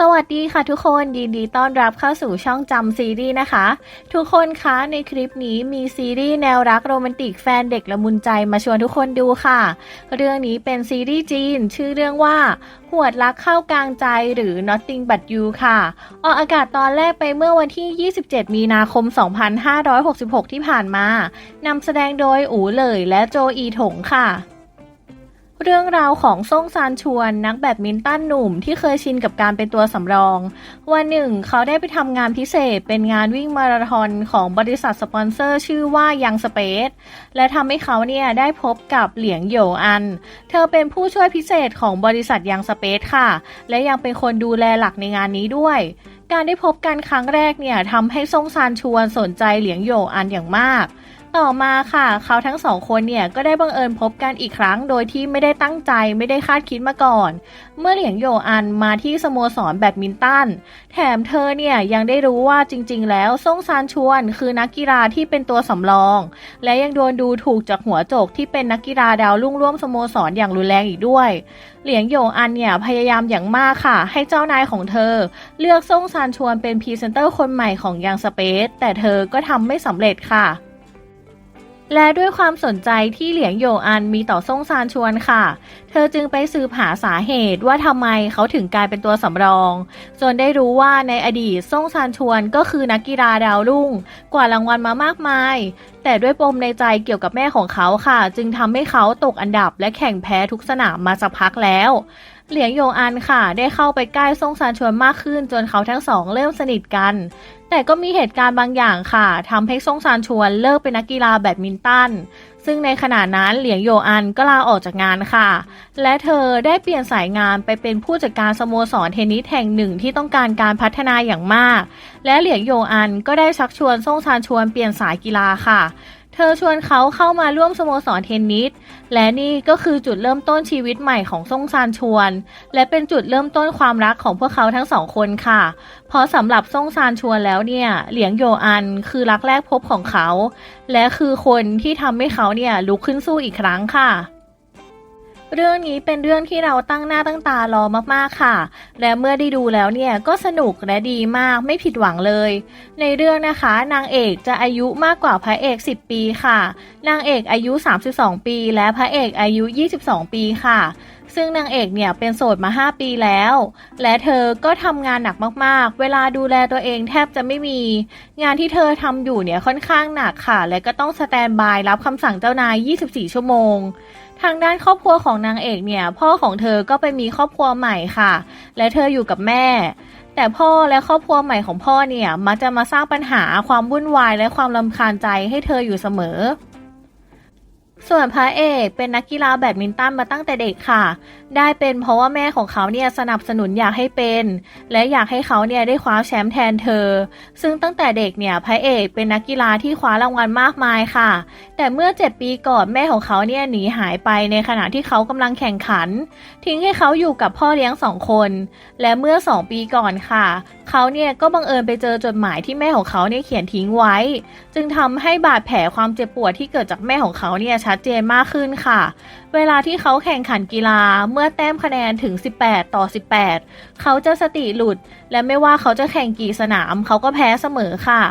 สวัสดีค่ะทุกคนยินดีต้อนรับเข้าสู่ช่องจำซีรีส์นะคะ ทุกคนคะในคลิปนี้มีซีรีส์แนวรักโรแมนติกแฟนเด็กละมุนใจมาชวนทุกคนดูค่ะ เรื่องนี้เป็นซีรีส์จีน ชื่อเรื่องว่าหวดรักเข้ากลางใจหรือ Nothing But You ค่ะ ออกอากาศตอนแรกไปเมื่อวันที่ 27 มีนาคม 2566 ที่ผ่านมานำแสดงโดยอูเหลยและโจอีถงค่ะ เรื่องราวของซ่งซานชวน นักแบดมินตันหนุ่มที่เคยชินกับการเป็นตัวสำรอง วันหนึ่งเขาได้ไปทำงานพิเศษเป็นงานวิ่งมาราธอนของบริษัทสปอนเซอร์ชื่อว่ายังสเปซและทำให้เขาเนี่ยได้พบกับเหลียงโยอัน เธอเป็นผู้ช่วยพิเศษของบริษัทยังสเปซค่ะ และยังเป็นคนดูแลหลักในงานนี้ด้วยการได้พบกันครั้งแรกเนี่ยทำให้ซ่งซานชวนสนใจเหลียงโยอันอย่างมาก ต่อมาค่ะ เขาทั้งสองคนเนี่ยก็ได้บังเอิญพบกันอีกครั้ง โดยที่ไม่ได้ตั้งใจไม่ได้คาดคิดมาก่อน เมื่อเหลียงโยอันมาที่สโมสรแบดมินตันแถมเธอเนี่ยยังได้รู้ว่าจริง ๆ แล้วซ่งซานชวน คือนักกีฬาที่เป็นตัวสำรอง และยังโดนดูถูกจากหัวโจกที่เป็นนักกีฬาดาวรุ่งร่วมสโมสรอย่างรุนแรงอีกด้วย เหลียงโยอันเนี่ยพยายามอย่างมากค่ะ ให้เจ้านายของเธอ เลือกซ่งซานชวนเป็นพรีเซนเตอร์คนใหม่ของยังสเปซแต่เธอก็ทำไม่สำเร็จค่ะ และด้วยความสนใจที่เหลียงโยอันมีต่อซ่งซานชวนค่ะ เธอจึงไปสืบหาสาเหตุว่าทำไมเขาถึงกลายเป็นตัวสำรอง จนได้รู้ว่าในอดีตซ่งซานชวนก็คือนักกีฬาดาวรุ่ง กว่ารางวัลมามากมาย แต่ด้วยปมในใจเกี่ยวกับแม่ของเขาค่ะ จึงทำให้เขาตกอันดับและแข่งแพ้ทุกสนามมาสักพักแล้วเหลียงโยอันค่ะ ได้เข้าไปใกล้ซ่งซานชวนมากขึ้น จนเขาทั้งสองเริ่มสนิทกัน แต่ก็มีเหตุการณ์บางอย่างค่ะทำให้ซ่งซานชวนเลิกเป็นนักกีฬาแบดมินตันซึ่งในขณะนั้นเหลียงโยอันก็ลาออกจากงานค่ะ และเธอได้เปลี่ยนสายงานไปเป็นผู้จัดการสโมสรเทนนิสแห่งหนึ่งที่ต้องการการพัฒนาอย่างมาก และเหลียงโยอันก็ได้ชักชวนซ่งซานชวนเปลี่ยนสายกีฬาค่ะ เธอชวนเขาเข้ามาร่วมสโมสรเทนนิส และนี่ก็คือจุดเริ่มต้นชีวิตใหม่ของซ่งซานชวน และเป็นจุดเริ่มต้นความรักของพวกเขาทั้งสองคนค่ะ เพราะสำหรับซ่งซานชวนแล้วเนี่ย เหลียงโยอันคือรักแรกพบของเขา และคือคนที่ทำให้เขาเนี่ยลุกขึ้นสู้อีกครั้งค่ะ เรื่องนี้เป็นเรื่องที่เราตั้งหน้าตั้งตารอมากๆค่ะ และเมื่อได้ดูแล้วเนี่ยก็สนุกและดีมากไม่ผิดหวังเลย ในเรื่องนะคะนางเอกจะอายุมากกว่าพระเอก 10 ปีค่ะ นางเอกอายุ 32 ปี และพระเอกอายุ 22 ปีค่ะซึ่งนางเอกเนี่ยเป็นโสดมา 5 ปีแล้ว และเธอก็ทำงานหนักมากๆ เวลาดูแลตัวเองแทบจะไม่มี งานที่เธอทำอยู่เนี่ยค่อนข้างหนักค่ะ และก็ต้องสแตนบายรับคำสั่งเจ้านาย 24 ชั่วโมง ทางด้านครอบครัวของนางเอกเนี่ย พ่อของเธอก็ไปมีครอบครัวใหม่ค่ะ และเธออยู่กับแม่ แต่พ่อและครอบครัวใหม่ของพ่อเนี่ยมักจะมาสร้างปัญหาความวุ่นวายและความลำคาญใจให้เธออยู่เสมอ ส่วนพระเอกเป็นนักกีฬาแบดมินตันมาตั้งแต่เด็กค่ะ ได้เป็นเพราะว่าแม่ของเขาเนี่ยสนับสนุนอยากให้เป็น และอยากให้เขาเนี่ยได้คว้าแชมป์แทนเธอ ซึ่งตั้งแต่เด็กเนี่ยพระเอกเป็นนักกีฬาที่คว้ารางวัลมากมายค่ะ แต่เมื่อ 7 ปีก่อนแม่ของเขาเนี่ยหนีหายไปในขณะที่เขากำลังแข่งขัน ทิ้งให้เขาอยู่กับพ่อเลี้ยงสองคน และเมื่อ 2 ปีก่อนค่ะ เขาเนี่ยก็บังเอิญไปเจอจดหมายที่แม่ของเขาเนี่ยเขียนทิ้งไว้ จึงทำให้บาดแผลความเจ็บปวดที่เกิดจากแม่ของเขาเนี่ยชัดเจนมากขึ้นค่ะ เวลาที่เขาแข่งขันกีฬาเมื่อแต้มคะแนนถึง 18 ต่อ 18 เขาจะสติหลุด และไม่ว่าเขาจะแข่งกี่สนามเขาก็แพ้เสมอค่ะ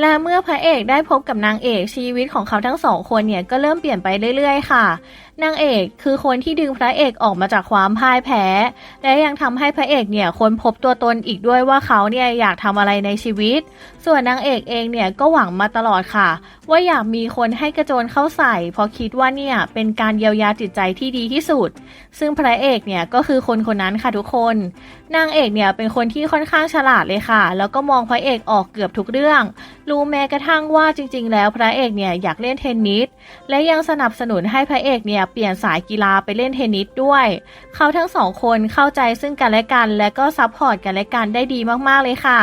และเมื่อพระเอกได้พบกับนางเอกชีวิตของเขาทั้งสองคนเนี่ยก็เริ่มเปลี่ยนไปเรื่อยๆ ค่ะ นางเอกคือคนที่ดึงพระเอกออกมาจากความพ่ายแพ้ และยังทำให้พระเอกเนี่ยค้นพบตัวตนอีกด้วยว่าเขาเนี่ยอยากทำอะไรในชีวิต ส่วนนางเอกเองเนี่ยก็หวังมาตลอดค่ะ ว่าอยากมีคนให้กระโจนเข้าใส่ เพราะคิดว่าเนี่ยเป็นการเยียวยาจิตใจที่ดีที่สุด ซึ่งพระเอกเนี่ยก็คือคนคนนั้นค่ะทุกคน นางเอกเนี่ยเป็นคนที่ค่อนข้างฉลาดเลยค่ะ แล้วก็มองพระเอกออกเกือบทุกเรื่อง รู้แม้กระทั่งว่าจริง ๆ แล้วพระเอกเนี่ยอยากเล่นเทนนิสและยังสนับสนุนให้พระเอกเนี่ยเปลี่ยนสายกีฬาไปเล่นเทนนิสด้วย เขาทั้งสองคนเข้าใจซึ่งกันและกัน และก็ซัพพอร์ตกันและกันได้ดีมากๆเลยค่ะ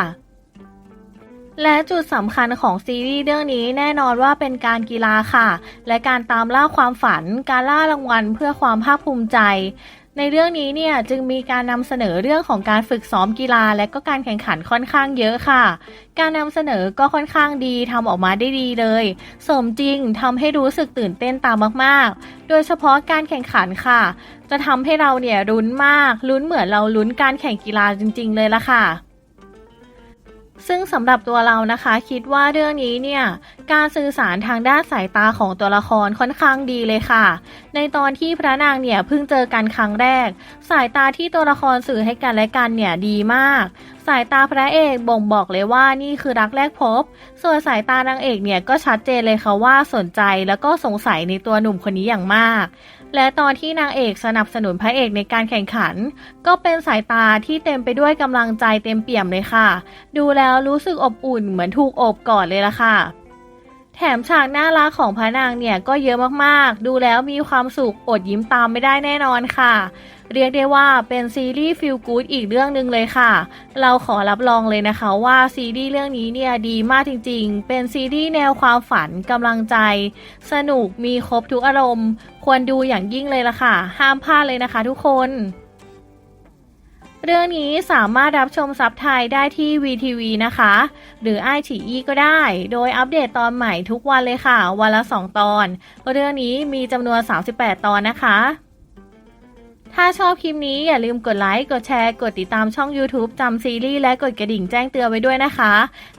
และจุดสำคัญของซีรีส์เรื่องนี้แน่นอนว่าเป็นการกีฬาค่ะ และการตามล่าความฝัน การล่ารางวัลเพื่อความภาคภูมิใจ ในเรื่องนี้เนี่ยจึงมีการนำเสนอเรื่องของการฝึกซ้อมกีฬาและก็การแข่งขันค่อนข้างเยอะค่ะ การนำเสนอก็ค่อนข้างดีทำออกมาได้ดีเลย สมจริงทำให้รู้สึกตื่นเต้นตามมากๆ โดยเฉพาะการแข่งขันค่ะ จะทำให้เราเนี่ยลุ้นมากลุ้นเหมือนเราลุ้นการแข่งกีฬาจริง ๆ เลยละค่ะ ซึ่งสำหรับตัวเรานะคะคิดว่าเรื่องนี้เนี่ยการสื่อสารทางด้านสายตาของตัวละครค่อนข้างดีเลยค่ะ ในตอนที่พระนางเนี่ยเพิ่งเจอกันครั้งแรก สายตาที่ตัวละครสื่อให้กันและกันเนี่ยดีมาก สายตาพระเอกบ่งบอกเลยว่านี่คือรักแรกพบ ส่วนสายตานางเอกเนี่ยก็ชัดเจนเลยค่ะว่าสนใจแล้วก็สงสัยในตัวหนุ่มคนนี้อย่างมาก และตอนที่นางเอกสนับสนุนพระเอกในการแข่งขัน ก็เป็นสายตาที่เต็มไปด้วยกำลังใจเต็มเปี่ยมเลยค่ะ ดูแล้วรู้สึกอบอุ่นเหมือนถูกอบกอดเลยล่ะค่ะ แถมฉากน่ารักของพระนางเนี่ยก็เยอะมากๆ ดูแล้วมีความสุขอดยิ้มตามไม่ได้แน่นอนค่ะ เรียกได้ว่าเป็นซีรีส์ฟิลกู๊ดอีกเรื่องหนึ่งเลยค่ะ เราขอรับรองเลยนะคะว่าซีรีส์เรื่องนี้เนี่ยดีมากจริงๆ เป็นซีรีส์แนวความฝันกำลังใจ สนุกมีครบทุกอารมณ์ ควรดูอย่างยิ่งเลยล่ะค่ะ ห้ามพลาดเลยนะคะทุกคนเรื่องนี้สามารถรับชมซับไทยได้ที่ VTV นะคะ หรือ i อ e ก็ได้ โดยอัปเดตตอนใหม่ทุกวันเลยค่ะ วันละ 2 ตอน เรื่องนี้มีจำนวน 38 ตอนนะคะ ถ้าชอบคลิปนี้อย่าลืมกดไลค์ กดแชร์ กดติดตามช่อง YouTube จำซีรีส์และกดกระดิ่งแจ้งเตือนไว้ด้วยนะคะ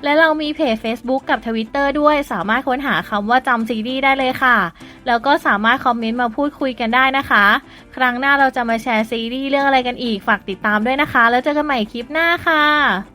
และเรามีเพจ Facebook กับ Twitter ด้วยสามารถค้นหาคำว่าจำซีรีส์ได้เลยค่ะ แล้วก็สามารถคอมเมนต์มาพูดคุยกันได้นะคะ ครั้งหน้าเราจะมาแชร์ซีรีส์เรื่องอะไรกันอีกฝากติดตามด้วยนะคะ แล้วเจอกันใหม่คลิปหน้าค่ะ